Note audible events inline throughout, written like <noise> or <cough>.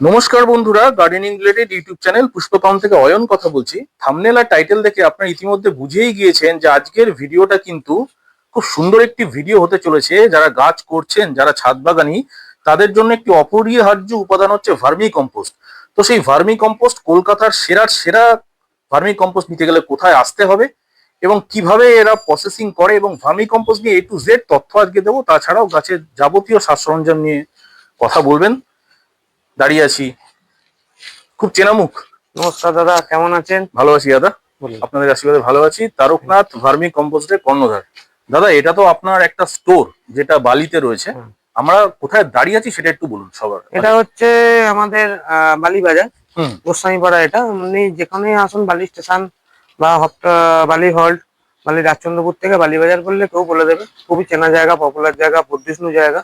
নমস্কার বন্ধুরা gardening related YouTube channel Pushpapam থেকে অয়ন কথা বলছি। থামনেল আর টাইটেল দেখে আপনারা ইতিমধ্যে বুঝেই গিয়েছেন যে আজকের ভিডিওটা কিন্তু খুব সুন্দর একটি ভিডিও হতে চলেছে। যারা গাছ করছেন, যারা ছাদ বাগানি, তাদের জন্য একটি অপরিহার্য উপাদান হচ্ছে ভার্মি কম্পোস্ট। তো সেই ভার্মি কম্পোস্ট কলকাতার সেরার সেরা ভার্মি কম্পোস্ট নিতে গেলে কোথায় আসতে হবে এবং কীভাবে এরা প্রসেসিং করে এবং ভার্মি কম্পোস্ট নিয়ে এ টু জেড তথ্য আজকে দেবো, তাছাড়াও গাছের যাবতীয় সাজ সরঞ্জাম নিয়ে কথা বলবেন। দাঁড়িয়ে আছি। খুব চেনা মুখ নমস্কার দাদা কেমন আছেন? ভালো আছি দাদা। আপনাদের আশীর্বাদে ভালো আছি। তারকনাথ ভার্মি কম্পোস্টের কর্ণধার। দাদা এটা তো আপনার একটা স্টোর যেটা বালিতে রয়েছে। আমরা কোথায় দাঁড়িয়ে আছি সেটা একটু বলুন সবার। এটা হচ্ছে আমাদের আহ, বালিবাজার। গোস্বামীপাড়া এটা। আপনি যেখানে আসুন বালি স্টেশন বা বালি হল্ট বালি রাজচন্দ্রপুর থেকে বালিবাজার করলে কেউ বলে দেবে। খুবই চেনা জায়গা পপুলার জায়গা বুদ্ধিষ্ণু জায়গা।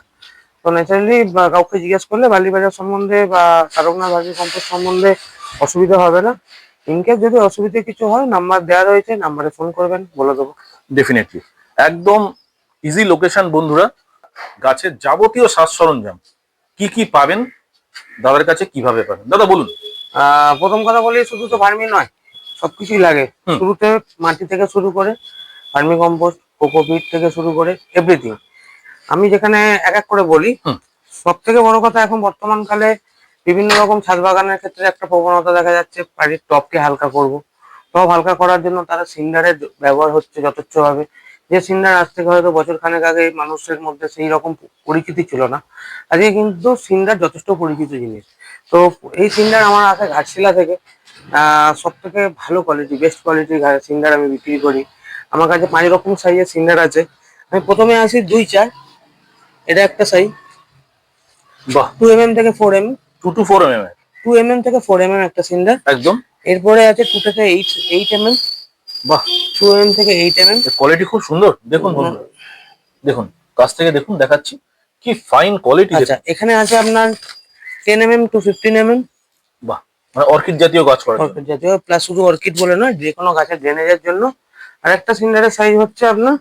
তো ন্যাচারালি কাউকে জিজ্ঞেস করলে বালিবাজার সম্বন্ধে বা তারকনাথ ভার্মি কম্পোস্ট সম্বন্ধে অসুবিধা হবে না। ইনকেস যদি অসুবিধা কিছু হয় নাম্বার দেওয়া রয়েছে নাম্বারে ফোন করবেন বলে দেবো। ডেফিনেটলি একদম ইজি লোকেশন বন্ধুরা। গাছের যাবতীয় সাজ সরঞ্জাম। কি কি পাবেন দাদার কাছে কীভাবে পাবেন? দাদা বলুন। আহ প্রথম কথা বলি শুধু তো ভার্মি নয় সবকিছুই লাগে। শুরুতে মাটি থেকে শুরু করে ভার্মি কম্পোস্ট কোকোপিট থেকে শুরু করে এভরিথিং আমি যেখানে এক এক করে বলি সব থেকে বড় কথা এখন বর্তমান কালে বিভিন্ন রকম ছাদ বাগানের ক্ষেত্রে একটা প্রবণতা দেখা যাচ্ছে বাড়ির টপকে হালকা করব। টপ হালকা করার জন্য তারা সিন্ডারের ব্যবহার হচ্ছে যথেচ্ছভাবে। যে সিন্ডার আজ থেকে হয়তো বছর খানেক আগে মানুষের মধ্যে সেই রকম পরিচিতি ছিল না। আজকে কিন্তু সিন্ডার যথেষ্ট পরিচিত জিনিস। তো এই সিন্ডার আমার আছে ঘাটশিলা থেকে। সব থেকে ভালো কোয়ালিটি বেস্ট কোয়ালিটির সিন্ডার আমি বিক্রি করি। আমার কাছে পাঁচ রকম সাইজের সিন্ডার আছে। আমি প্রথমে আসি দুই চার। এটা একটা সাইজ বাহ। টু এম এম থেকে four M two to four M M two M M থেকে ফোর এম এম একটা সিন্ডার একদম। এরপরে আছে টু থেকে এইট এইট এম এম বাহ। টু এম এম থেকে এইট এম এম কোয়ালিটি খুব সুন্দর। দেখুন বন্ধুরা। দেখুন কাছ থেকে দেখুন দেখাচ্ছি। কি ফাইন কোয়ালিটি আচ্ছা এখানে আছে আপনার ten M M to fifteen M M বাহ। মানে অর্কিড জাতীয় গাছ করা। অর্কিড জাতীয় প্লাস শুধু অর্কিড বলে নয় যে কোনো গাছের ড্রেনেজের জন্য। আর একটা সিন্ডারের সাইজ হচ্ছে আপনার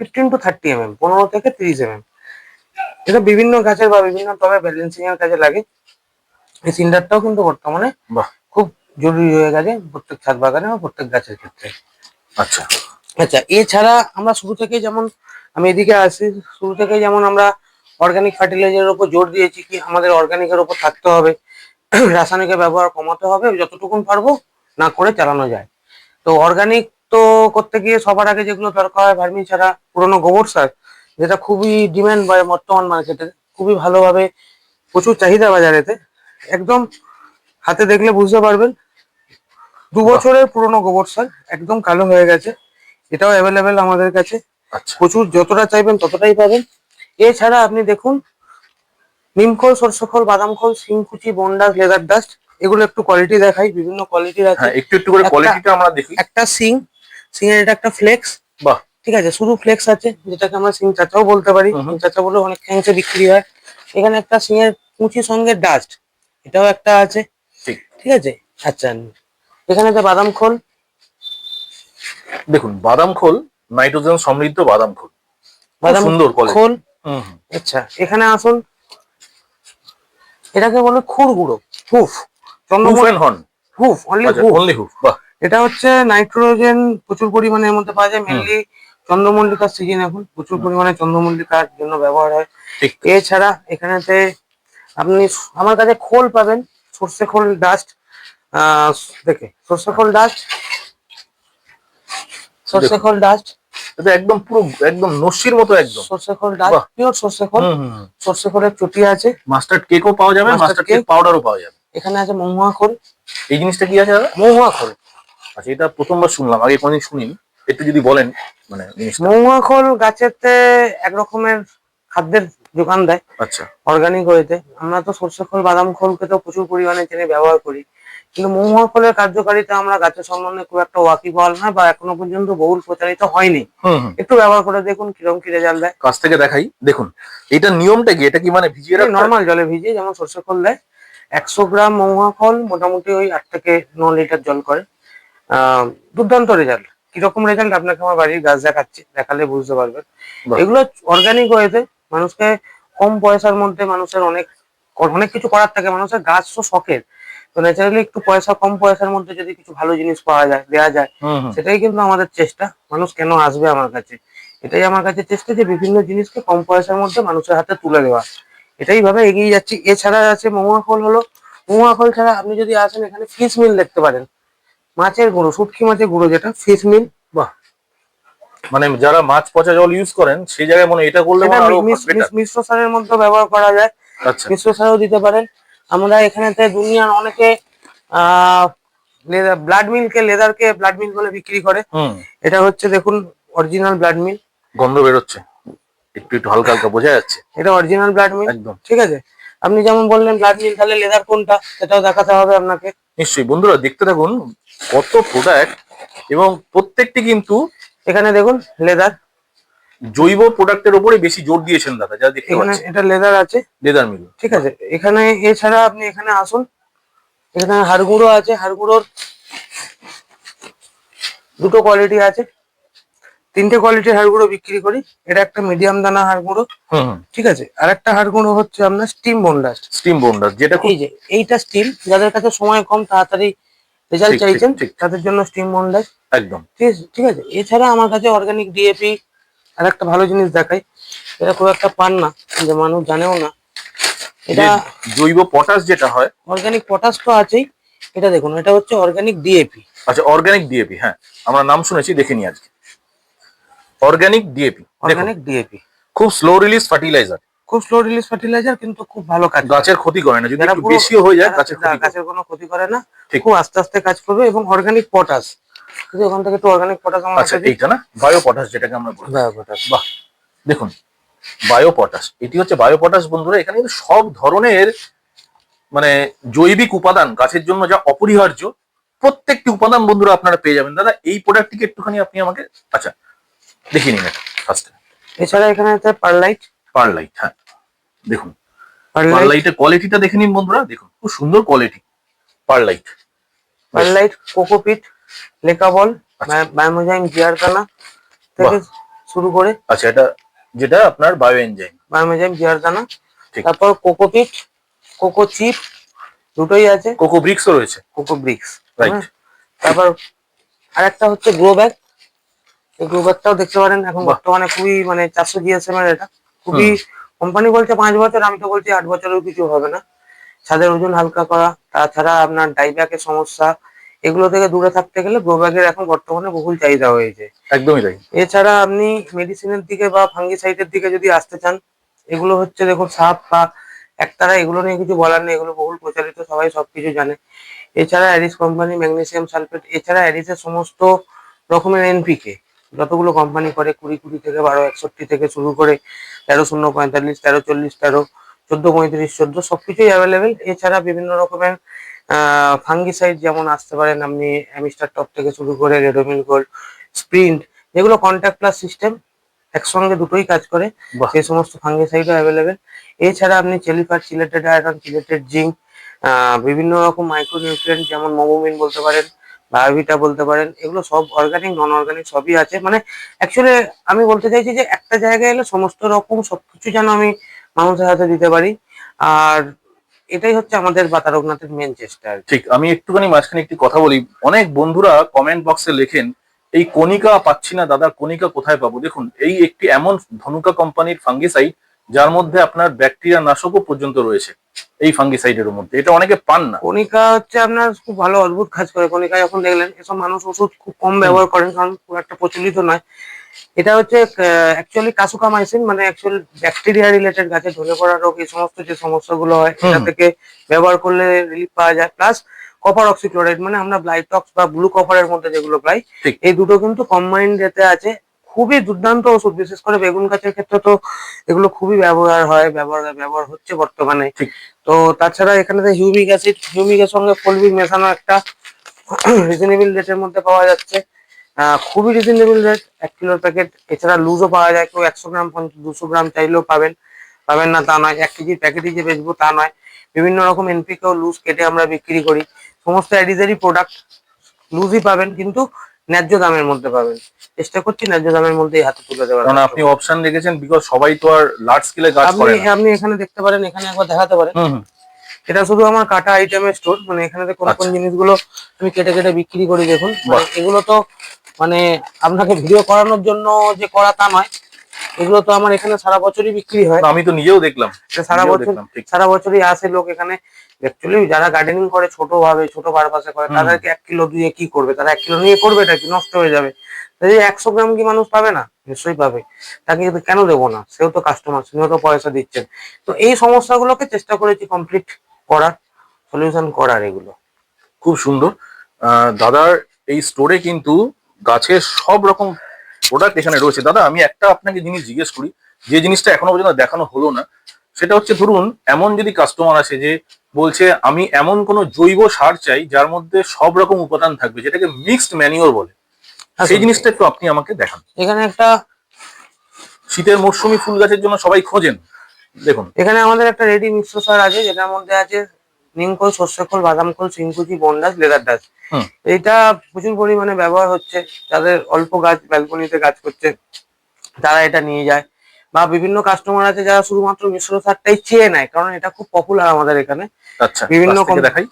fifteen to thirty M M পনেরো থেকে তিরিশ এম এম এটা বিভিন্ন গাছের বা বিভিন্ন টবে ব্যালেন্সিং এর কাজে লাগে। এই সিন্ডারটাও কিন্তু বর্তমানে খুব জরুরি হয়ে গেছে প্রত্যেক ছাদ বাগানে বা প্রত্যেক গাছের ক্ষেত্রে। আচ্ছা। আচ্ছা এছাড়া আমরা শুরু থেকে যেমন আমি এদিকে আসি শুরু থেকে যেমন আমরা অর্গানিক ফার্টিলাইজারের উপর জোর দিয়েছি কি আমাদের অর্গানিকের উপর থাকতে হবে। রাসায়নিকের ব্যবহার কমাতে হবে যতটুকুন পারব না করে চালানো যায়। তো অর্গানিক তো করতে গিয়ে সবার আগে যেগুলো দরকার হয় ভার্মি ছাড়া পুরোনো গোবর সার যেটা খুবই ডিমান্ড বা বর্তমান মার্কেটে খুবই ভালোভাবে প্রচুর চাহিদা বাজারেতে একদম হাতে দেখলে বুঝতে পারবেন দু বছরের পুরোনো গোবর সার একদম কালো হয়ে গেছে। এটাও অ্যাভেলেবেল আমাদের কাছে। আচ্ছা। প্রচুর যতটা চাইবেন ততটাই পাবেন। এছাড়া আপনি দেখুন নিমখোল সরষে খোল বাদাম খোল শিংকুচি বন্ডাস লেদার ডাস্ট এগুলো একটু কোয়ালিটি দেখাই বিভিন্ন কোয়ালিটির আছে। হ্যাঁ একটু একটু করে কোয়ালিটিটা আমরা দেখি। একটা সিং সিং এর এটা একটা ফ্লেক্স বাহ। ঠিক আছে শুধু ফ্লেক্স আছে যেটাকে আমরা সিং চাচাও বলতে পারি। সিং চাচা বলে অনেক খ্যাংসে বিক্রি হয়। এখানে একটা সিং এর কুচি সঙ্গে ডাস্ট এটাও একটা আছে। ঠিক। আছে? আচ্ছা এখানে আছে বাদাম খোল। দেখুন বাদাম খোল নাইট্রোজেন সমৃদ্ধ বাদাম খোল। বাদাম সুন্দর খোল। আচ্ছা এখানে আসুন। এটাকে বলে খুর গুঁড়ো হুফ চন্দ্রমুখ হর্ন হুফ অনলি আচ্ছা হুফ। অনলি হুফ বাহ। এটা হচ্ছে নাইট্রোজেন প্রচুর পরিমাণে এর মধ্যে পাওয়া যায় মেনলি চন্দ্রমল্লিকার সিজন এখন। প্রচুর পরিমাণে চন্দ্রমল্লিকার জন্য ব্যবহার হয়। এছাড়া এখানেতে আপনি আমার কাছে খোল পাবেন সর্ষে খোল ডাস্ট দেখে সর্ষে খোল ডাস্ট সর্ষে খোল ডাস্ট এটা একদম পুরো একদম নস্যির মতো একদম। সর্ষে খোল ডাস্ট পিওর সর্ষে খোল। হুম হুম হুম। সর্ষে খোলের চটি আছে। মাস্টার্ড কেকও পাওয়া যাবে মাস্টার্ড কেক। পাউডারও পাওয়া যাবে। এখানে আছে মহুয়া খোল। এই জিনিসটা কি আছে দাদা? মহুয়া খোল। আচ্ছা এটা প্রথমবার শুনলাম আগে কোনদিন শুনিনি। একটু যদি বলেন মানে জিনিসটা। মহুয়া খোল গাছেতে এক রকমের খাদ্যের যোগান দেয় আচ্ছা। অর্গানিক ওয়েতে আমরা তো সর্ষে খোল বাদাম খোলকে তো প্রচুর পরিমাণে জেনে ব্যবহার করি। কিন্তু মহুয়া ফলের কার্যকারিতা আমরা গাছের সম্বন্ধে খুব একটা ওয়াকিবহাল না বা এখনও পর্যন্ত বহুল প্রচারিত হয়নি। একটু ব্যবহার করে দেখুন কিরম কি রেজাল্ট দেয়। কাছ থেকে দেখাই। দেখুন এটা নিয়মটা কি? এটা কি মানে ভিজিয়ে রাখতে? নর্মাল জলে ভিজিয়ে যেমন সর্ষে খোল দেয় একশো গ্রাম ফল মোটামুটি ওই আট থেকে ন লিটার জল করে। দুর্দান্ত রেজাল্ট কীরকম রেজাল্ট আপনাকে আমার বাড়ির গাছ দেখাচ্ছি দেখালে বুঝতে পারবেন। এগুলো অর্গানিক ওয়েতে মানুষকে কম পয়সার মধ্যে মানুষের অনেক অনেক কিছু করার থাকে। মানুষের গাছ তো শখের। তো ন্যাচারালি একটু পয়সা কম পয়সার মধ্যে যদি কিছু ভালো জিনিস পাওয়া যায় দেওয়া যায় সেটাই কিন্তু আমাদের চেষ্টা। মানুষ কেন আসবে আমার কাছে? এটাই আমার কাছে চেষ্টা যে বিভিন্ন জিনিসকে কম পয়সার মধ্যে মানুষের হাতে তুলে দেওয়া। এটাই ভাবে এগিয়ে যাচ্ছি। এছাড়া আছে মহুয়া ফল হলো। মহুয়া ফল ছাড়া আপনি যদি আসেন এখানে ফিস মিল দেখতে পারেন। মাছের গুঁড়ো শুটকি মাছের গুঁড়ো যেটা ফিশ মিল বাহ। মানে যারা মাছ পচা জল ইউজ করেন সেই জায়গায় মনে এটা করলে মিশ্র সারের মধ্যে ব্যবহার করা যায়। আচ্ছা। মিশ্র সারও দিতে পারেন। আমরা এখানেতে দুনিয়ার অনেকে ব্লাড মিল্ককে লেদারকে ব্লাড মিল বলে বিক্রি করে। এটা হচ্ছে দেখুন অরিজিনাল ব্লাড মিল গন্ধ বেরোচ্ছে। একটু একটু হালকা হালকা বোঝা যাচ্ছে। এটা অরিজিনাল ব্লাড মিল একদম। ঠিক আছে? আপনি যেমন বললেন ব্লাড মিল তাহলে লেদার কোনটা? সেটাও দেখাতে হবে আপনাকে। নিশ্চয়ই। বন্ধুরা দেখতে থাকুন কত প্রোডাক্ট এবং প্রত্যেকটি কিন্তু এখানে দেখুন লেদার জৈব প্রোডাক্টের উপরে বেশি জোর দিয়েছেন দাদা যা দেখতে এটা লেদার আছে। লেদার মিল ঠিক আছে এখানে এছাড়া আপনি এখানে আসুন। এখানে হাড়গুঁড়ো আছে হাড়গুঁড়োর দুটো কোয়ালিটি আছে। তিনটে কোয়ালিটির হাড়গুঁড়ো বিক্রি করি। এটা একটা মিডিয়াম দানা হাড়গুঁড়ো। ঠিক আছে আর একটা হাড়গুঁড়ো হচ্ছে আপনার স্টিম বোনডাস্ট স্টিম বোন্ডার যেটা এই যে এইটা স্টিম যাদের কাছে সময় কম তাড়াতাড়ি রেজাল্ট ঠিক, চাইছেন। তাদের জন্য স্টিম বোনডাস্ট একদম। ঠিক আছে ঠিক আছে। এছাড়া আমার কাছে অর্গানিক ডিএপি আর একটা ভালো জিনিস দেখাই। এটা খুব একটা পান না যে মানুষ জানেও না। এটা জৈব পটাশ যেটা হয়। অর্গানিক পটাশ তো আছেই। এটা দেখুন এটা হচ্ছে অর্গানিক ডিএপি আচ্ছা অর্গানিক ডিএপি হ্যাঁ। আমরা নাম শুনেছি দেখে নি আজকে। অর্গানিক ডিএপি অর্গানিক ডিএপি খুব স্লো রিলিজ ফার্টিলাইজার খুব স্লো রিলিজ ফার্টিলাইজার কিন্তু খুব ভালো কাজ। গাছের ক্ষতি করে না যদি একটু বেশিও হয়ে যায় গাছের ক্ষতি গাছের কোনো ক্ষতি করে না। খুব আস্তে আস্তে কাজ করবে এবং অর্গানিক পটাশ যদি ওখান থেকে একটু অর্গানিক পটাশ আমার আচ্ছা। এইটা না বায়ো পটাশ যেটাকে আমরা বলি। বায়ো পটাশ বাহ দেখুন বায়ো পটাশ এটি হচ্ছে বায়ো পটাশ বন্ধুরা এখানে কিন্তু সব ধরনের মানে জৈবিক উপাদান গাছের জন্য যা অপরিহার্য প্রত্যেকটি উপাদান বন্ধুরা আপনারা পেয়ে যাবেন। দাদা এই প্রোডাক্টটিকে একটুখানি আপনি আমাকে আচ্ছা দেখিয়ে নিন ফার্স্টে এছাড়া এখানে আছে পারলাইট পারলাইট হ্যাঁ। দেখুন পারলাইটের কোয়ালিটিটা দেখে নিন বন্ধুরা দেখুন খুব সুন্দর কোয়ালিটি পারলাইট পারলাইট কোকোপিট লেকাবল বায়োমোজাইম জিয়ারদানা থেকে শুরু করে আচ্ছা এটা যেটা আপনার বায়ো এনজাইম বায়োমোজাইম জিয়ারদানা ঠিক। তারপর কোকোপিট কোকো চিপ দুটোই আছে। কোকো ব্রিক্সও রয়েছে। কোকো ব্রিক্স রাইট তারপর আরেকটা হচ্ছে গ্রো ব্যাগ এই গ্রো ব্যাগটাও দেখতে পারেন এখন বর্তমানে খুবই মানে চারশো জিএসএম এর এটা। খুবই কোম্পানি বলছে পাঁচ বছর আমি তো বলছি আট বছরেও কিছু হবে না। ছাদের ওজন হালকা করা তাছাড়া আপনার ডাইব্যাকের সমস্যা এগুলো থেকে দূরে থাকতে গেলে গ্রো ব্যাগের এখন বর্তমানে বহুল চাহিদা হয়েছে একদমই তাই। এছাড়া আপনি মেডিসিনের দিকে বা ফাঙ্গিসাইডের দিকে যদি আসতে চান এগুলো হচ্ছে দেখুন সাপ বা একতারা এগুলো নিয়ে কিছু বলার নেই এগুলো বহুল প্রচারিত সবাই সবকিছু জানে। এছাড়া অ্যারিস কোম্পানি ম্যাগনেসিয়াম সালফেট এছাড়া অ্যারিসের সমস্ত রকমের এনপিকে যতগুলো কোম্পানি করে কুড়ি কুড়ি থেকে বারো একষট্টি থেকে শুরু করে তেরো শূন্য পঁয়তাল্লিশ তেরো চল্লিশ তেরো চোদ্দ পঁয়ত্রিশ চোদ্দ সবকিছুই অ্যাভেলেবেল এছাড়া বিভিন্ন রকমের ফাঙ্গিসাইড যেমন আসতে পারেন আপনি অ্যামিস্টার টপ থেকে শুরু করে রেডোমিল গোল্ড স্প্রিন্ট যেগুলো কন্ট্যাক্ট প্লাস সিস্টেম একসঙ্গে দুটোই কাজ করে সেই সমস্ত ফাঙ্গিসাইডও অ্যাভেলেবেল এছাড়া আপনি চেলিফার চিলেটেড আয়রন চিলেটেড জিঙ্ক বিভিন্ন রকম মাইক্রোনিউট্রিয়েন্ট যেমন মোমোমিন বলতে পারেন বায়োভিটা বলতে পারেন, এগুলো সব অর্গানিক নন অর্গানিক সবই আছে। মানে অ্যাকচুয়ালি আমি বলতে চাইছি যে একটা জায়গায় এলে সমস্ত রকম সবকিছু যেন আমি মানুষের হাতে দিতে পারি। আর এটাই হচ্ছে আমাদের বাতারকনাথের মেন চেষ্টা ঠিক, আমি একটুখানি মাঝখানে একটি কথা বলি। অনেক বন্ধুরা কমেন্ট বক্সে লেখেন, এই কণিকা পাচ্ছি না দাদা, কণিকা কোথায় পাবো? দেখুন, এই একটি এমন ধনুকা কোম্পানির ফাঙ্গিসাইড যার মধ্যে আপনার ব্যাকটেরিয়া নাশকও পর্যন্ত রয়েছে। এই ফাঙ্গিসাইডের মধ্যে। এটা অনেকে পান না। কণিকা হচ্ছে আপনার খুব ভালো অদ্ভুত কাজ করে। কণিকা যখন দেখলেন এসব মানুষ ওষুধ খুব কম ব্যবহার করেন কারণ খুব একটা প্রচলিত নয়। এটা হচ্ছে অ্যাকচুয়ালি কাসুকামাইসিন মানে অ্যাকচুয়াল ব্যাকটেরিয়া রিলেটেড গাছে ঢলে পড়া রোগ এই সমস্ত যে সমস্যাগুলো হয়। এটা থেকে ব্যবহার করলে রিলিফ পাওয়া যায়। প্লাস কপার অক্সিক্লোরাইড মানে আমরা ব্লাইটক্স বা ব্লু কপারের মধ্যে যেগুলো পাই এই দুটো কিন্তু কম্বাইন্ড এতে আছে। খুবই দুর্দান্ত ওষুধ বিশেষ করে বেগুন গাছের ক্ষেত্রে তো এগুলো খুবই ব্যবহার হয় ব্যবহার ব্যবহার হচ্ছে বর্তমানে। তো তাছাড়া এখানে তো হিউমিক অ্যাসিড হিউমিকের সঙ্গে ফলবিক মেশানো একটা <clears throat> রিজনেবল রেটের মধ্যে পাওয়া যাচ্ছে। খুবই রিজনেবল রেট এক কিলোর প্যাকেট এছাড়া লুজও পাওয়া যায় কেউ একশো গ্রাম দুশো গ্রাম চাইলেও পাবেন। পাবেন না তা নয় এক কেজির প্যাকেটই যে বেচবো তা নয়। বিভিন্ন রকম এনপিকেও লুজ কেটে আমরা বিক্রি করি। সমস্ত অ্যাডিজেরই প্রোডাক্ট লুজই পাবেন কিন্তু ন্যায্য দামের মধ্যে পাবেন। চেষ্টা করছি ন্যায্য দামের মধ্যেই হাতে তুলে দেওয়ার কারণ আপনি অপশন রেখেছেন বিকজ সবাই তো আর লার্জ স্কেলে আপনি করে না। আপনি এখানে দেখতে পারেন এখানে একবার দেখাতে পারেন। এটা শুধু আমার কাটা আইটেমের স্টোর মানে এখানে কোন কোন আচ্ছা। জিনিসগুলো আমি কেটে কেটে বিক্রি করি দেখুন। মানে এগুলো তো মানে আপনাকে ভিডিও করানোর জন্য যে করা তা নয়। এগুলো তো আমার এখানে সারা বছরই বিক্রি হয়। আমি তো নিজেও দেখলাম। সারা বছর সারা বছরই আসে লোক এখানে। অ্যাকচুয়ালি যারা গার্ডেনিং করে ছোট ভাবে ছোট পারপাসে করে তাদেরকে এক কিলো দিয়ে কি করবে? তারা এক কিলো নিয়ে করবে এটা কি নষ্ট হয়ে যাবে? তাই একশো গ্রাম কি মানুষ পাবে না? নিশ্চয়ই পাবে। তাকে কিন্তু কেন দেবো না? সেও তো কাস্টমার সেও তো পয়সা দিচ্ছেন। তো এই সমস্যাগুলোকে চেষ্টা করেছি কমপ্লিট করার সলিউশন করার এগুলো। খুব সুন্দর। আহ, দাদার এই স্টোরে কিন্তু গাছের সব রকম প্রোডাক্ট এখানে রয়েছে। দাদা আমি একটা আপনাকে জিনিস জিজ্ঞেস করি যে জিনিসটা এখনও পর্যন্ত দেখানো হলো না সেটা হচ্ছে ধরুন এমন যদি কাস্টমার আসে যে বলছে আমি এমন কোনো জৈব সার চাই যার মধ্যে সব রকম উপাদান থাকবে যেটাকে মিক্সড ম্যানিওর বলে। সেই জিনিসটা একটু আপনি আমাকে দেখান। এখানে একটা শীতের মরশুমি ফুল গাছের জন্য সবাই খোঁজেন। দেখুন। এখানে আমাদের একটা রেডি মিক্স সার আছে যেটার মধ্যে আছে নিমখোল সর্ষে খোল বাদাম খোল সিংকুচি বন্ডাস লেদার ডাস হুম। এটা প্রচুর পরিমাণে ব্যবহার হচ্ছে। যাদের অল্প গাছ ব্যালকনিতে গাছ করছে তারা এটা নিয়ে যায়। বা বিভিন্ন কাস্টমার আছে যারা শুধুমাত্র মিশ্র সারটাই চেয়ে নেয় কারণ এটা খুব পপুলার আমাদের এখানে। আচ্ছা বিভিন্ন দেখাই।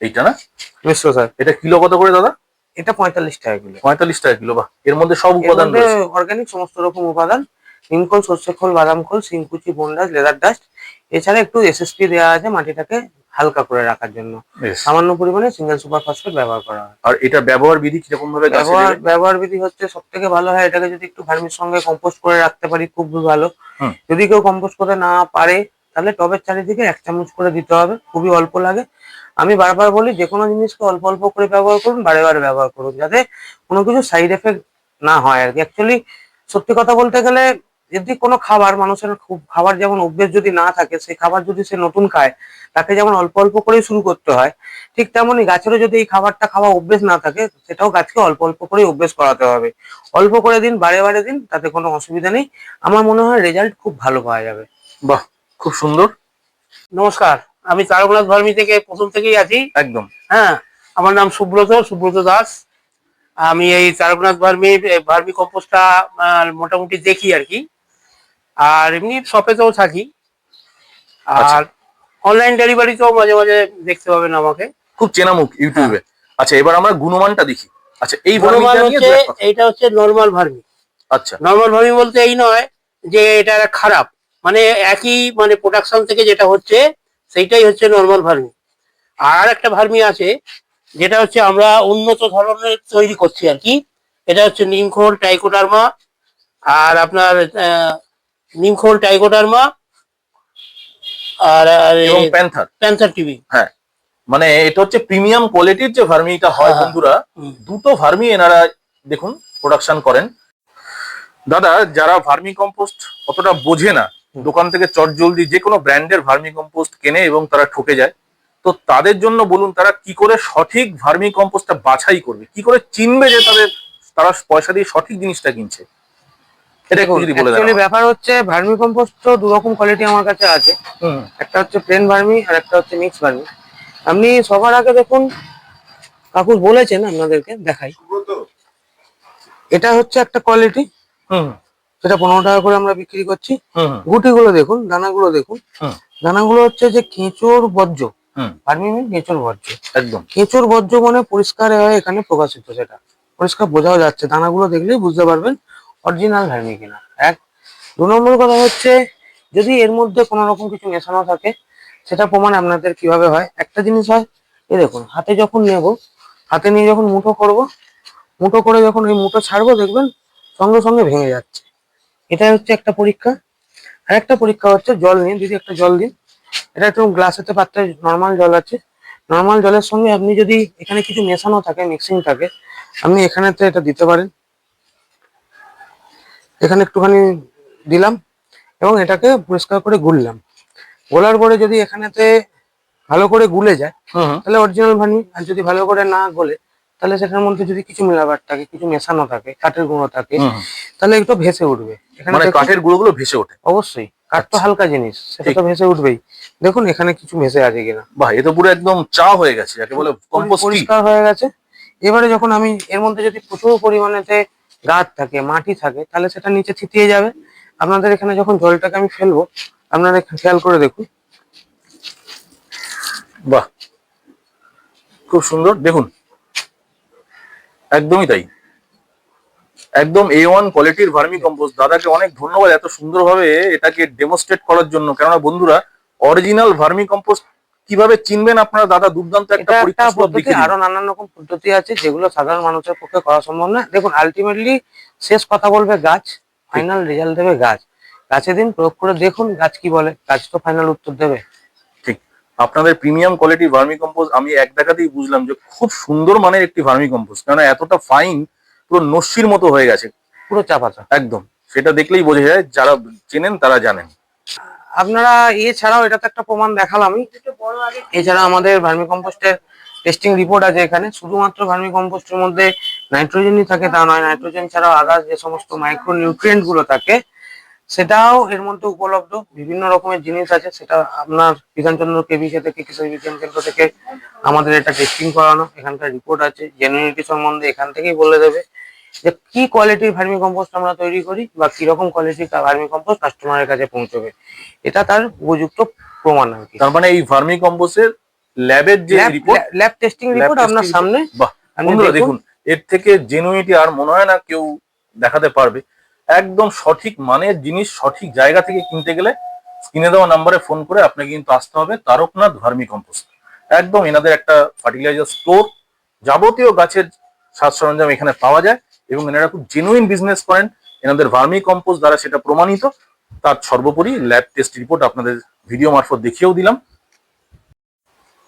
এইটা না? মিশ্র সার। এটা কিলো কত করে দাদা? এটা পঁয়তাল্লিশ টাকা কিলো। পঁয়তাল্লিশ টাকা কিলো বা এর মধ্যে সব উপাদান অর্গানিক সমস্ত রকম উপাদান নিমখোল সর্ষে খোল বাদাম খোল সিংকুচি বন্ডাস লেদার ডাস্ট এছাড়া একটু এসএসপি দেওয়া আছে মাটিটাকে হালকা করে রাখার জন্য। সামান্য পরিমাণে সিঙ্গেল সুপার ফসফেট ব্যবহার করা হয়। আর এটা ব্যবহার বিধি কীরকম ভাবে ব্যবহার ব্যবহার বিধি হচ্ছে সব থেকে ভালো হয় এটাকে যদি একটু ভার্মির সঙ্গে কম্পোস্ট করে রাখতে পারি খুব ভালো। যদি কেউ কম্পোস্ট করতে না পারে তাহলে টবের চারিদিকে এক চামচ করে দিতে হবে খুবই অল্প লাগে। আমি বারবার বলি যে কোনো জিনিসকে অল্প অল্প করে ব্যবহার করুন বারে বারে ব্যবহার করুন যাতে কোনো কিছু সাইড এফেক্ট না হয় আর কি। অ্যাকচুয়ালি সত্যি কথা বলতে গেলে যদি কোনো খাবার মানুষের খুব খাবার যেমন অভ্যেস যদি না থাকে সেই খাবার যদি সে নতুন খায় তাকে যেমন অল্প অল্প করেই শুরু করতে হয় ঠিক তেমনই গাছেরও যদি এই খাবারটা খাওয়া অভ্যেস না থাকে সেটাও গাছকে অল্প অল্প করেই অভ্যেস করাতে হবে। অল্প করে দিন বারে বারে দিন তাতে কোনো অসুবিধা নেই। আমার মনে হয় রেজাল্ট খুব ভালো পাওয়া যাবে। বাহ খুব সুন্দর। নমস্কার আমি তারকনাথ ভার্মি থেকে প্রথম থেকেই আছি। একদম। হ্যাঁ আমার নাম সুব্রত সুব্রত দাস। আমি এই তারকনাথ ভার্মি ভার্মি কম্পোস্টটা মোটামুটি দেখি আর কি। আর এমনি শপেতেও থাকি। আচ্ছা। আর অনলাইন ডেলিভারিতেও মাঝে মাঝে দেখতে পাবেন আমাকে। খুব চেনা মুখ ইউটিউবে আচ্ছা এবার আমরা গুণমানটা দেখি। আচ্ছা এই গুণমান হচ্ছে। এইটা হচ্ছে নর্মাল ভার্মি আচ্ছা। নর্মাল ভার্মি বলতে এই নয় যে এটা একটা খারাপ। মানে একই মানে প্রোডাকশন থেকে যেটা হচ্ছে সেইটাই হচ্ছে নর্মাল ভার্মি আর একটা ভার্মি আছে যেটা হচ্ছে আমরা উন্নত ধরনের তৈরি করছি আর কি। এটা হচ্ছে নিমখোল টাইকোডার্মা আর আপনার আহ, নিমখোল টাইকোডার্মা আর এবং প্যান্থার। প্যান্থার টিভি হ্যাঁ মানে এটা হচ্ছে প্রিমিয়াম কোয়ালিটির যে ভার্মিটা হয় হ্যাঁ। বন্ধুরা দুটো ভার্মি এনারা দেখুন প্রোডাকশন করেন। দাদা যারা ভার্মি কম্পোস্ট অতটা বোঝে না দোকান থেকে চটজলদি যে কোনো ব্র্যান্ডের ভার্মি কম্পোস্ট কেনে এবং তারা ঠকে যায় তো তাদের জন্য বলুন তারা কি করে সঠিক ভার্মি কম্পোস্টটা বাছাই করবে? কি করে চিনবে যে তাদের তারা পয়সা দিয়ে সঠিক জিনিসটা কিনছে? এটা যদি বলে ব্যাপার হচ্ছে ভার্মি কম্পোস্ট তো দু রকম কোয়ালিটি আমার কাছে আছে। একটা হচ্ছে প্লেন ভার্মি আর একটা হচ্ছে মিক্স ভার্মি। আপনি সবার আগে দেখুন কাকু বলেছেন আপনাদেরকে দেখাই। এটা হচ্ছে একটা কোয়ালিটি হুম। যেটা পনেরো টাকা করে আমরা বিক্রি করছি। গুটিগুলো দেখুন দানাগুলো দেখুন। দানাগুলো হচ্ছে যে কেঁচোর বর্জ্য। হুম। ভার্মি মিন কেঁচোর বর্জ্য। একদম। কেঁচোর বর্জ্য মানে পরিষ্কার হয়ে এখানে প্রকাশিত সেটা। পরিষ্কার বোঝাও যাচ্ছে দানাগুলো দেখলেই বুঝতে পারবেন অরিজিনাল ভার্মি কিনা, এক। দু নম্বর কথা হচ্ছে, যদি এর মধ্যে কোনো রকম কিছু মেশানো থাকে, সেটা প্রমাণ আপনাদের কীভাবে হয়? একটা জিনিস হয়, এই দেখুন, হাতে যখন নেব, হাতে নিয়ে যখন মুঠো করব, মুঠো করে যখন ওই মুঠো ছাড়বো, দেখবেন সঙ্গে সঙ্গে ভেঙে যাচ্ছে। এটা হচ্ছে একটা পরীক্ষা। আর একটা পরীক্ষা হচ্ছে জল নিন দিদি একটা জল দিন, এটা একটু গ্লাসেতে পাত্রে নর্মাল জল আছে। নর্মাল জলের সঙ্গে আপনি যদি এখানে কিছু মেশানো থাকে মিক্সিং থাকে, আপনি এখানেতে এটা দিতে পারেন। এখানে একটুখানি দিলাম এবং এটাকে পরিষ্কার করে গুললাম। গোলার পরে যদি এখানেতে ভালো করে গুলে যায় তাহলে অরিজিনাল ভানি আর যদি ভালো করে না গলে তাহলে সেটার মধ্যে যদি কিছু মেলাবার থাকে কিছু মেশানো থাকে কাঠের গুঁড়ো থাকে। তাহলে একটু ভেসে উঠবে। এখানে মানে কাঠের গুঁড়োগুলো ভেসে ওঠে। অবশ্যই কাঠ তো আচ্ছা। হালকা জিনিস সেটা তো ভেসে উঠবেই। দেখুন এখানে কিছু ভেসে আছে কিনা। বাহ এ তো পুরো একদম চা হয়ে গেছে যাকে বলে কম্পোস্ট পরিষ্কার হয়ে গেছে। এবারে যখন আমি এর মধ্যে যদি প্রচুর পরিমাণেতে গাছ থাকে, মাটি থাকে, তাহলে সেটা নিচে থিতিয়ে যাবে। আপনাদের এখানে যখন জলটাকে আমি ফেলব, আপনারা খেয়াল করে দেখুন। বাহ! খুব সুন্দর। দেখুন, একদমই তাই। একদম এ ওয়ান কোয়ালিটির ভার্মি কম্পোস্ট দাদাকে অনেক ধন্যবাদ এত সুন্দরভাবে এটাকে ডেমোস্ট্রেট করার জন্য। কেননা বন্ধুরা অরিজিনাল ভার্মি কম্পোস্ট কীভাবে চিনবেন আপনারা দাদা দুর্দান্ত একটা পরীক্ষা পদ্ধতি আরও নানান রকম পদ্ধতি আছে যেগুলো সাধারণ মানুষের পক্ষে করা সম্ভব না দেখুন আলটিমেটলি শেষ কথা বলবে গাছ ফাইনাল রেজাল্ট দেবে গাছ। গাছে দিন প্রয়োগ করে দেখুন গাছ কি বলে গাছ তো ফাইনাল উত্তর দেবে। ঠিক। আপনাদের প্রিমিয়াম কোয়ালিটি ভার্মি কম্পোস্ট আমি এক দেখাতেই বুঝলাম যে খুব সুন্দর মানের একটি ভার্মি কম্পোস্ট কেননা এতটা ফাইন পুরো নস্যির মতো হয়ে গেছে। পুরো চাপাচা একদম। সেটা দেখলেই বোঝা যায় যারা চেনেন তারা জানেন। আপনারা এছাড়াও এটা তো একটা প্রমাণ দেখালামই। এছাড়া আমাদের ভার্মি কম্পোস্টের টেস্টিং রিপোর্ট আছে এখানে। শুধুমাত্র ভার্মি কম্পোস্টের মধ্যে নাইট্রোজেনই থাকে তা নয় নাইট্রোজেন ছাড়াও আদার্স যে সমস্ত মাইক্রো নিউট্রিয়েন্টগুলো থাকে সেটাও এর মধ্যে উপলব্ধ। বিভিন্ন রকমের জিনিস আছে সেটা আপনার বিধানচন্দ্র কেবিকে থেকে কৃষি বিজ্ঞান কেন্দ্র থেকে আমাদের এটা টেস্টিং করানো। এখানকার রিপোর্ট আছে জেনুইনিটি সম্বন্ধে এখান থেকেই বলে দেবে। যে কি কোয়ালিটির ভার্মি কম্পোস্ট আমরা তৈরি করি বা কীরকম কোয়ালিটির ভার্মি কম্পোস্ট কাস্টমারের কাছে পৌঁছবে এটা তার উপযুক্ত প্রমাণ আর কি। তার মানে এই ভার্মি কম্পোস্টের ল্যাবের যে রিপোর্ট ল্যাব টেস্টিং রিপোর্ট আপনার সামনে। বন্ধুরা দেখুন। এর থেকে জেনুইনিটি আর মনে হয় না কেউ দেখাতে পারবে। একদম সঠিক মানের জিনিস সঠিক জায়গা থেকে কিনতে গেলে স্ক্রিনে দেওয়া নাম্বারে ফোন করে আপনাকে কিন্তু আসতে হবে তারকনাথ ভার্মি কম্পোস্ট একদম এনাদের একটা ফার্টিলাইজার স্টোর যাবতীয় গাছের সাজ সরঞ্জাম এখানে পাওয়া যায়। এবং এনারা খুব জেনুইন বিজনেস করেন। এনাদের ভার্মি কম্পোজ দ্বারা সেটা প্রমাণিত। তার সর্বোপরি ল্যাব টেস্ট রিপোর্ট আপনাদের ভিডিও মারফত দেখিয়েও দিলাম।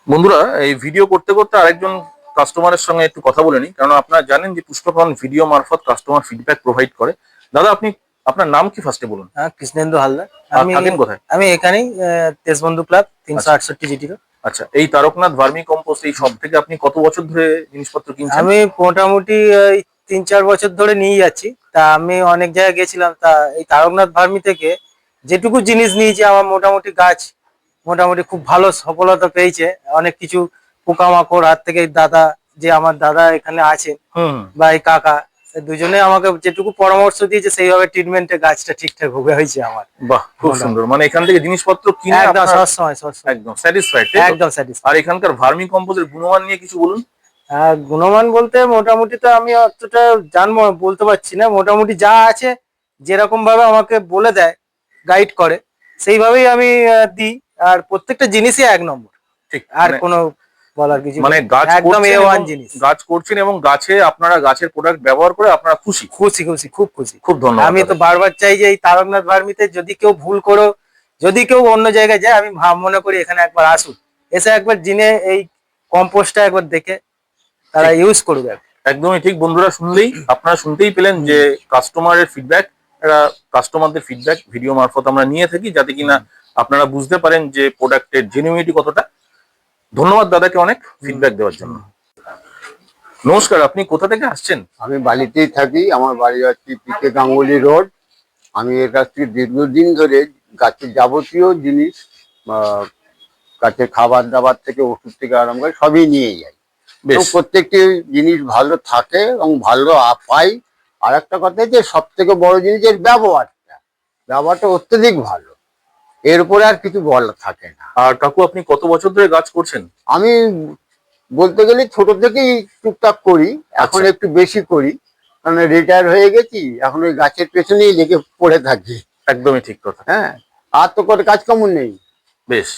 বন্ধুরা এই ভিডিও করতে করতে আরেকজন কাস্টমারের সঙ্গে একটু কথা বলে নিই। কারণ আপনারা জানেন যে পুষ্পকরণ ভিডিও মারফত কাস্টমার ফিডব্যাক প্রোভাইড করে। দাদা আপনি আপনার নাম কি ফার্স্টে বলুন? হ্যাঁ কৃষ্ণেন্দু হালদার। আমি কোথায়? আমি এখানেই দেশবন্ধু ক্লাব তিনশো আচ্ছা। আটষট্টি জিটি আচ্ছা এই তারকনাথ ভার্মি কম্পোস্ট এই সব থেকে আপনি কত বছর ধরে জিনিসপত্র কিনছেন? আমি মোটামুটি তিন চার বছর ধরে নিয়ে যাচ্ছি। তা আমি অনেক জায়গায় গেছিলাম তা এই তারকনাথ ভার্মি থেকে যেটুকু জিনিস নিয়েছি আমার মোটামুটি গাছ মোটামুটি খুব ভালো সফলতা পেয়েছে। অনেক কিছু পোকামাকড় হাত থেকে দাদা যে আমার দাদা এখানে আছেন হুম। বা এই কাকা দুজনে আমাকে যেটুকু পরামর্শ দিয়েছে সেইভাবে ট্রিটমেন্টে গাছটা ঠিকঠাক ভাবে হয়েছে আমার। বাহ খুব সুন্দর। মানে এখান থেকে জিনিসপত্র কিনে একদম সবসময় সবসময়। একদম স্যাটিসফাইড একদম স্যাটিসফাই আর এখানকার ভার্মি কম্পোস্টের গুণমান নিয়ে কিছু বলুন। গুণমান বলতে মোটামুটি তো আমি অতটা জানব বলতে পারছি না। মোটামুটি যা আছে যেরকম ভাবে আমাকে বলে দেয় গাইড করে সেইভাবেই আমি দিই। আর প্রত্যেকটা জিনিসই এক নম্বর। ঠিক আর মানে- কোনো বলার কিছু মানে গাছ একদম এ ওয়ান জিনিস। গাছ করছেন এবং গাছে আপনারা গাছের প্রোডাক্ট ব্যবহার করে আপনারা খুশি। খুশি খুশি খুব খুশি। খুব ধন্যবাদ আমি তো বারবার চাই যে এই তারকনাথ ভার্মিতে যদি কেউ ভুল করো যদি কেউ অন্য জায়গায় যায় আমি মনে করি এখানে একবার আসুন এসে একবার জিনে এই কম্পোস্টটা একবার দেখে তারা ইউজ করবে একদমই ঠিক বন্ধুরা শুনলেই আপনারা শুনতেই পেলেন যে কাস্টমারের ফিডব্যাক এরা কাস্টমারদের ফিডব্যাক ভিডিও মারফত আমরা নিয়ে থাকি যাতে কিনা আপনারা বুঝতে পারেন যে প্রোডাক্টের জেনুইনিটি কতটা। ধন্যবাদ দাদাকে অনেক ফিডব্যাক দেওয়ার জন্য। নমস্কার আপনি কোথা থেকে আসছেন? আমি বালিতেই থাকি আমার বাড়ি হচ্ছে পিকে গাঙ্গুলি রোড। আমি এর কাছ থেকে দীর্ঘদিন ধরে গাছের যাবতীয় জিনিস গাছের খাবার দাবার থেকে ওষুধ থেকে আরম্ভ করে সবই নিয়ে যাই। তো প্রত্যেকটি জিনিস ভালো থাকে এবং ভালো পাই। আর একটা কথা যে সব থেকে বড় জিনিস এর ব্যবহারটা। ব্যবহারটা অত্যধিক ভালো। এর উপরে আর কিছু বলা থাকে না। আর কাকু আপনি কত বছর ধরে গাছ করছেন? আমি বলতে গেলে ছোট থেকেই টুকটাক করি এখন আচ্ছা। একটু বেশি করি। কারণ রিটায়ার হয়ে গেছি এখন ওই গাছের পেছনেই লেগে পড়ে থাকি। একদমই ঠিক কথা। হ্যাঁ আর তো করে কাজ কেমন নেই। বেশ।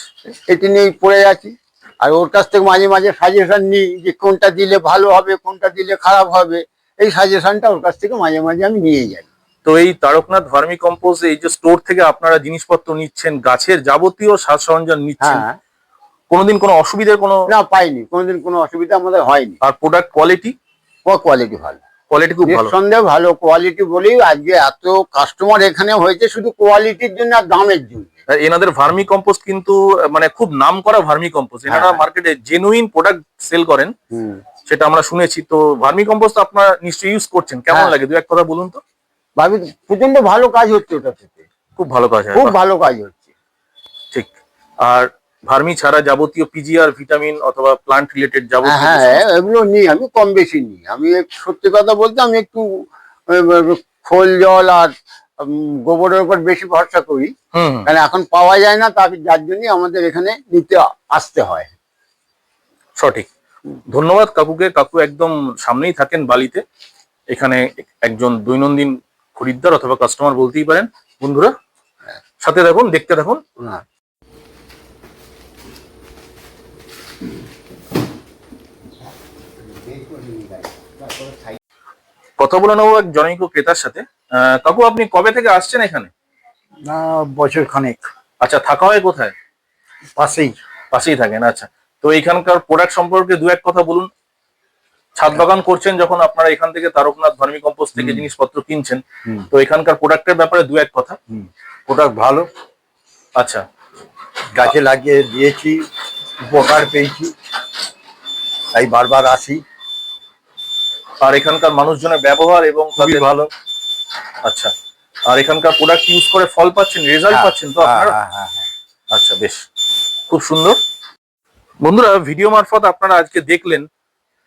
এটি নিয়েই পড়ে আছি। আর ওর কাছ থেকে মাঝে মাঝে সাজেশন নিই যে কোনটা দিলে ভালো হবে কোনটা দিলে খারাপ হবে। এই সাজেশনটা ওর কাছ থেকে মাঝে মাঝে আমি নিয়ে যাই। তো এই তারকনাথ ভার্মি কম্পোজ এই যে স্টোর থেকে আপনারা জিনিসপত্র নিচ্ছেন গাছের যাবতীয় সাজ সরঞ্জাম নিচ্ছেন হ্যাঁ। কোনোদিন কোনো অসুবিধার কোনো না পাইনি। কোনোদিন কোনো অসুবিধা আমাদের হয়নি। আর প্রোডাক্ট কোয়ালিটি কোয়ালিটি ভালো। কোয়ালিটি খুব ভালো। নিঃসন্দেহে ভালো। কোয়ালিটি বলেই আজকে এত কাস্টমার এখানে হয়েছে শুধু কোয়ালিটির জন্য আর দামের জন্য। এনাদের ভার্মি কম্পোস্ট কিন্তু মানে খুব নাম করা ভার্মি কম্পোস্ট। এনারা হ্যাঁ। মার্কেটে জেনুইন প্রোডাক্ট সেল করেন। সেটা আমরা শুনেছি। তো ভার্মি কম্পোস্ট আপনারা নিশ্চয়ই ইউজ করছেন। কেমন হ্যাঁ। লাগে? দু এক কথা বলুন তো। ভাবি প্রচণ্ড ভালো কাজ হচ্ছে ওটা থেকে। খুব ভালো কাজ খুব ভালো কাজ হচ্ছে। ঠিক। আর ভার্মি ছাড়া যাবতীয় পিজিআর ভিটামিন অথবা প্লান্ট রিলেটেড যাবতীয় হ্যাঁ হ্যাঁ এগুলো নিই। আমি কম বেশি নিই। আমি সত্যি কথা বলতে আমি একটু খোল জল আর গোবরের উপর বেশি ভরসা করি। কারণ এখন পাওয়া যায় না তার যার জন্য আমাদের এখানে নিতে আসতে হয়। সঠিক। ধন্যবাদ কাকুকে। কাকু একদম সামনেই থাকেন বালিতে। এখানে একজন দৈনন্দিন খরিদ্দার অথবা কাস্টমার বলতেই পারেন। বন্ধুরা সাথে থাকুন দেখতে থাকুন। কথা বলে নেব এক জনৈক ক্রেতার সাথে। কাকু আপনি কবে থেকে আসছেন এখানে? না বছর খানেক। আচ্ছা থাকা হয় কোথায়? পাশেই। পাশেই থাকেন আচ্ছা। তো এখানকার প্রোডাক্ট সম্পর্কে দু এক কথা বলুন। ছাদ বাগান করছেন যখন আপনারা এখান থেকে তারকনাথ ভার্মি কম্পোস্ট থেকে জিনিসপত্র কিনছেন তো এখানকার প্রোডাক্টের ব্যাপারে দু এক কথা। প্রোডাক্ট ভালো। আচ্ছা। গাছে লাগিয়ে দিয়েছি উপকার পেয়েছি। তাই বারবার আসি। আর এখানকার মানুষজনের ব্যবহার এবং খুবই ভালো। আচ্ছা। আর এখানকার প্রোডাক্ট ইউজ করে ফল পাচ্ছেন রেজাল্ট হ্যাঁ, পাচ্ছেন তো হ্যাঁ, আপনারা হ্যাঁ। আচ্ছা বেশ। খুব সুন্দর। বন্ধুরা ভিডিও মারফত আপনারা আজকে দেখলেন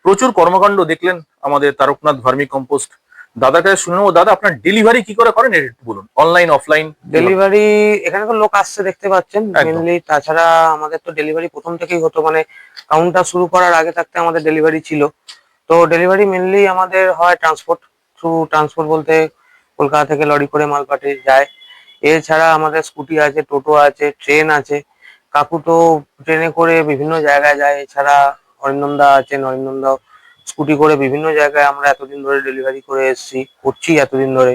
প্রচুর কর্মকাণ্ড দেখলেন আমাদের তারকনাথ ভার্মি কম্পোস্ট দাদার কাছে শুনে নেব দাদা আপনার ডেলিভারি কি করে করেন? একটু বলুন অনলাইন অফলাইন ডেলিভারি এখানে তো লোক আসছে দেখতে পাচ্ছেন। মেনলি তাছাড়া আমাদের তো ডেলিভারি প্রথম থেকেই হতো মানে কাউন্টার শুরু করার আগে থাকতে আমাদের ডেলিভারি ছিল। তো ডেলিভারি মেনলি আমাদের হয় ট্রান্সপোর্ট থ্রু ট্রান্সপোর্ট বলতে কলকাতা থেকে লরি করে মাল পাঠিয়ে যায়। এছাড়া আমাদের স্কুটি আছে, টোটো আছে, ট্রেন আছে। কাকু তো ট্রেনে করে বিভিন্ন জায়গায় যায়। এছাড়া অরিন্দমদা আছে অরিন্দমদা স্কুটি করে বিভিন্ন জায়গায় আমরা এতদিন ধরে ডেলিভারি করে এসেছি, করছি এতদিন ধরে।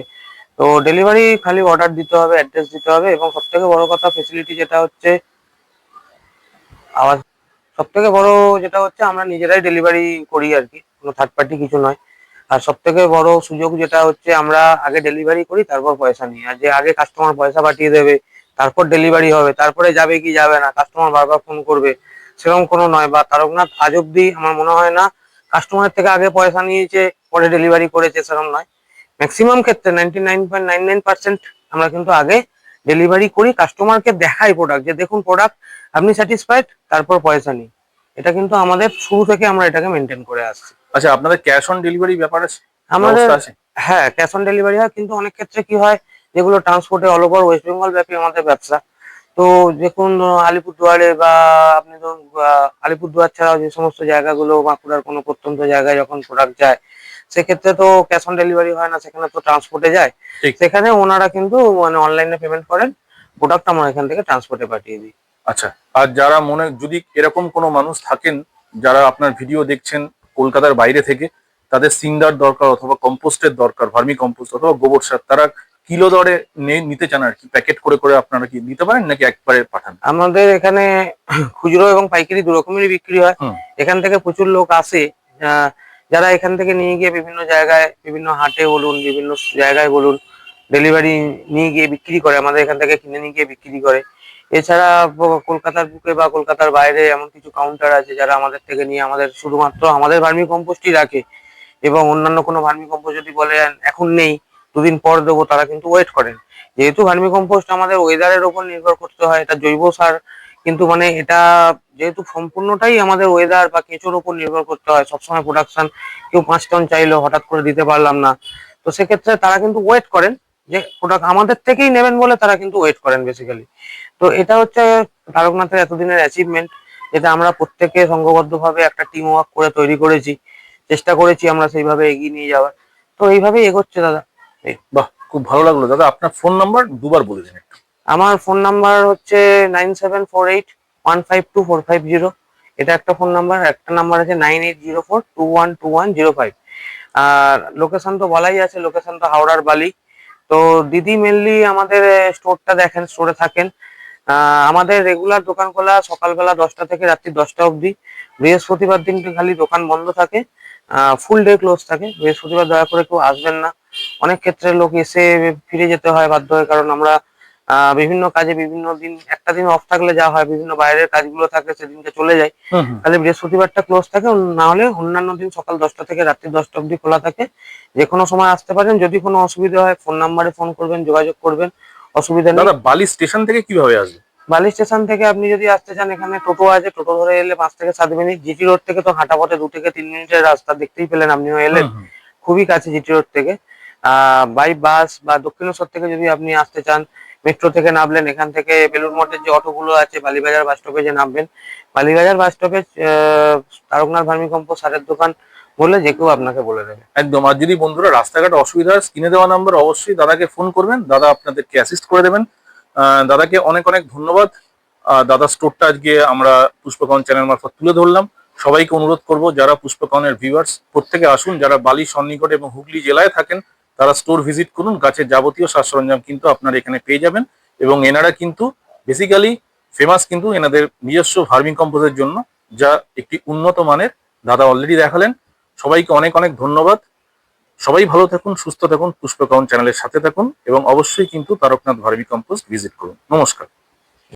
তো ডেলিভারি খালি অর্ডার দিতে হবে অ্যাড্রেস দিতে হবে এবং সব থেকে বড় কথা ফেসিলিটি যেটা হচ্ছে, আওয়াজ সব থেকে বড় যেটা হচ্ছে, আমরা নিজেরাই ডেলিভারি করি আর কি। কোনো থার্ড পার্টি কিছু নয়। আর সব থেকে বড় সুযোগ যেটা হচ্ছে আমরা আগে ডেলিভারি করি, তারপর পয়সা নিই। আর যে আগে কাস্টমার পয়সা পাঠিয়ে দেবে, তারপর ডেলিভারি হবে, তারপরে যাবে কি যাবে না কাস্টমার বারবার ফোন করবে, সেরকম কোনো নয়। বা তারকনাথ, আজ অব্দি আমার মনে হয় না কাস্টমারের থেকে আগে পয়সা নিয়েছে, পরে ডেলিভারি করেছে, সেরকম নয়। ম্যাক্সিমাম ক্ষেত্রে নাইনটি আমরা কিন্তু আগে ডেলিভারি করি কাস্টমারকে দেখাই প্রোডাক্ট যে দেখুন প্রোডাক্ট আপনি স্যাটিসফাইড তারপর পয়সা নিই এটা কিন্তু আমাদের শুরু থেকে আমরা এটাকে মেনটেন করে আসছি। আচ্ছা আপনাদের ক্যাশ অন ডেলিভারি ব্যাপার আছে আমাদের হ্যাঁ ক্যাশ অন ডেলিভারি হয় কিন্তু অনেক ক্ষেত্রে কি হয় যেগুলো ট্রান্সপোর্টে অল ওভার ওয়েস্ট বেঙ্গল ব্যাপী আমাদের ব্যবসা। তো দেখুন আলিপুরদুয়ারে বা আপনি ধরুন আলিপুরদুয়ার ছাড়াও যে সমস্ত জায়গাগুলো বাঁকুড়ার কোনো প্রত্যন্ত জায়গায় যখন প্রোডাক্ট যায় সেক্ষেত্রে তো ক্যাশ অন ডেলিভারি হয় না সেখানে তো ট্রান্সপোর্টে যায়। সেখানে ওনারা কিন্তু মানে অনলাইনে পেমেন্ট করেন প্রোডাক্ট আমরা এখান থেকে ট্রান্সপোর্টে পাঠিয়ে দিই। আচ্ছা আর যারা মনে যদি এরকম কোনো মানুষ থাকেন যারা আপনার ভিডিও দেখছেন কলকাতার বাইরে থেকে তাদের সিন্ডার দরকার অথবা কম্পোস্টের দরকার ভার্মি কম্পোস্ট অথবা গোবর সার তারা কিলো দরে নিতে চান আর কি প্যাকেট করে করে আপনারা কি নিতে পারেন নাকি একবারে পাঠান? আমাদের এখানে খুচরো এবং পাইকারি দু রকমেরই বিক্রি হয়। এখান থেকে প্রচুর লোক আসে আহ, যারা এখান থেকে নিয়ে গিয়ে বিভিন্ন জায়গায় বিভিন্ন হাটে বলুন বিভিন্ন জায়গায় বলুন ডেলিভারি নিয়ে গিয়ে বিক্রি করে আমাদের এখান থেকে কিনে নিয়ে গিয়ে বিক্রি করে। এছাড়া কলকাতার বুকে বা কলকাতার বাইরে এমন কিছু কাউন্টার আছে যারা আমাদের থেকে নিয়ে আমাদের শুধুমাত্র আমাদের ভার্মি কম্পোস্টই রাখে এবং অন্যান্য কোনো ভার্মি কম্পোস্ট যদি বলেন এখন নেই, দুদিন পর দেবো, তারা কিন্তু ওয়েট করেন। যেহেতু ভার্মি কম্পোস্ট আমাদের ওয়েদারের ওপর নির্ভর করতে হয়, এটা জৈব সার, কিন্তু মানে এটা যেহেতু সম্পূর্ণটাই আমাদের ওয়েদার বা কেঁচোর ওপর নির্ভর করতে হয়, সবসময় প্রোডাকশন কেউ পাঁচ টন চাইলো, হঠাৎ করে দিতে পারলাম না। তো সেক্ষেত্রে তারা কিন্তু ওয়েট করেন যে প্রোডাক্ট আমাদের থেকেই নেবেন বলে তারা কিন্তু ওয়েট করেন বেসিক্যালি তো এটা হচ্ছে তারকনাথের এতদিনের অ্যাচিভমেন্ট যেটা আমরা প্রত্যেকে সংঘবদ্ধভাবে একটা টিম ওয়ার্ক করে তৈরি করেছি। চেষ্টা করেছি আমরা সেইভাবে এগিয়ে নিয়ে যাওয়ার। তো এইভাবেই এগোচ্ছে দাদা। বাহ খুব ভালো লাগল। দাদা আপনার ফোন নাম্বার দুবার বলে দিন আমার ফোন নাম্বার হচ্ছে nine seven four eight one five two four five zero এটা একটা ফোন নাম্বার একটা নাম্বার আছে nine eight zero four two one two one zero five আর লোকেশন তো বলাই আছে লোকেশন তো হাওড়ার বালি। তো দিদি মেনলি আমাদের স্টোরটা দেখেন স্টোরে থাকেন। আমাদের রেগুলার দোকান খোলা সকালবেলা দশটা থেকে রাত্রি দশটা অবধি। বৃহস্পতিবার দিনকে খালি দোকান বন্ধ থাকে ফুল ডে ক্লোজ থাকে। বৃহস্পতিবার দয়া করে কেউ আসবেন না। অনেক ক্ষেত্রে লোক এসে ফিরে যেতে হয় বাধ্য হয় কারণ আমরা বিভিন্ন কাজে বিভিন্ন দিন একটা দিন অফ থাকলে যা হয় বিভিন্ন বাইরের কাজগুলো থাকে সেদিনকে চলে যায় তাহলে বৃহস্পতিবারটা ক্লোজ থাকে না হলে অন্যান্য দিন সকাল দশটা থেকে রাত্রি দশটা অবধি খোলা থাকে। যে কোনো সময় আসতে পারেন যদি কোনো অসুবিধা হয় ফোন নাম্বারে ফোন করবেন যোগাযোগ করবেন। অসুবিধা নেই। দাদা বালি স্টেশন থেকে কীভাবে আসবে? বালি স্টেশন থেকে আপনি যদি আসতে চান এখানে টোটো আছে। টোটো ধরে এলে পাঁচ থেকে সাত মিনিট। জিটি রোড থেকে তো হাঁটা পথে দু থেকে তিন মিনিটের রাস্তা দেখতেই পেলেন আপনিও এলেন। খুবই কাছে জিটি রোড থেকে। বাই বাস বা দক্ষিণেশ্বর থেকে যদি আপনি আসতে চান মেট্রো থেকে নামলেন, এখান থেকে বেলুর মঠের যে অটোগুলো আছে, বালিবাজার বাস স্টপেজে নামবেন, Balibazar bus stoppage Tarakanath vermicompost সারের দোকান বললে যে কেউ আপনাকে বলে দেবে। একদম। আর যদি বন্ধুরা রাস্তাঘাটে অসুবিধা হয়, স্ক্রিনে দেওয়া নাম্বার অবশ্যই দাদাকে ফোন করবেন। দাদা আপনাদেরকে অ্যাসিস্ট করে দেবেন। দাদাকে অনেক অনেক ধন্যবাদ। দাদা স্টোরটা আজকে আমরা পুষ্পকন চ্যানেল মারফত তুলে ধরলাম। সবাইকে অনুরোধ করব, যারা পুষ্পকনের ভিউয়ার্স প্রত্যেকে আসুন। যারা বালি, সন্নিকট এবং হুগলি জেলায় থাকেন তারা স্টোর ভিজিট করুন, গাছের যাবতীয় সাজ সরঞ্জাম কিন্তু আপনারা এখানে পেয়ে যাবেন এবং এনারা কিন্তু বেসিক্যালি ফেমাস কিন্তু এনাদের নিজস্ব ভার্মিং কম্পোজের জন্য, যা একটি উন্নত মানের দাদা অলরেডি দেখালেন। সবাইকে অনেক অনেক ধন্যবাদ। সবাই ভালো থাকুন, সুস্থ থাকুন পুষ্পকাউন চ্যানেলের সাথে থাকুন এবং অবশ্যই কিন্তু তারকনাথ ভার্মি কম্পোস্ট ভিজিট করুন। নমস্কার।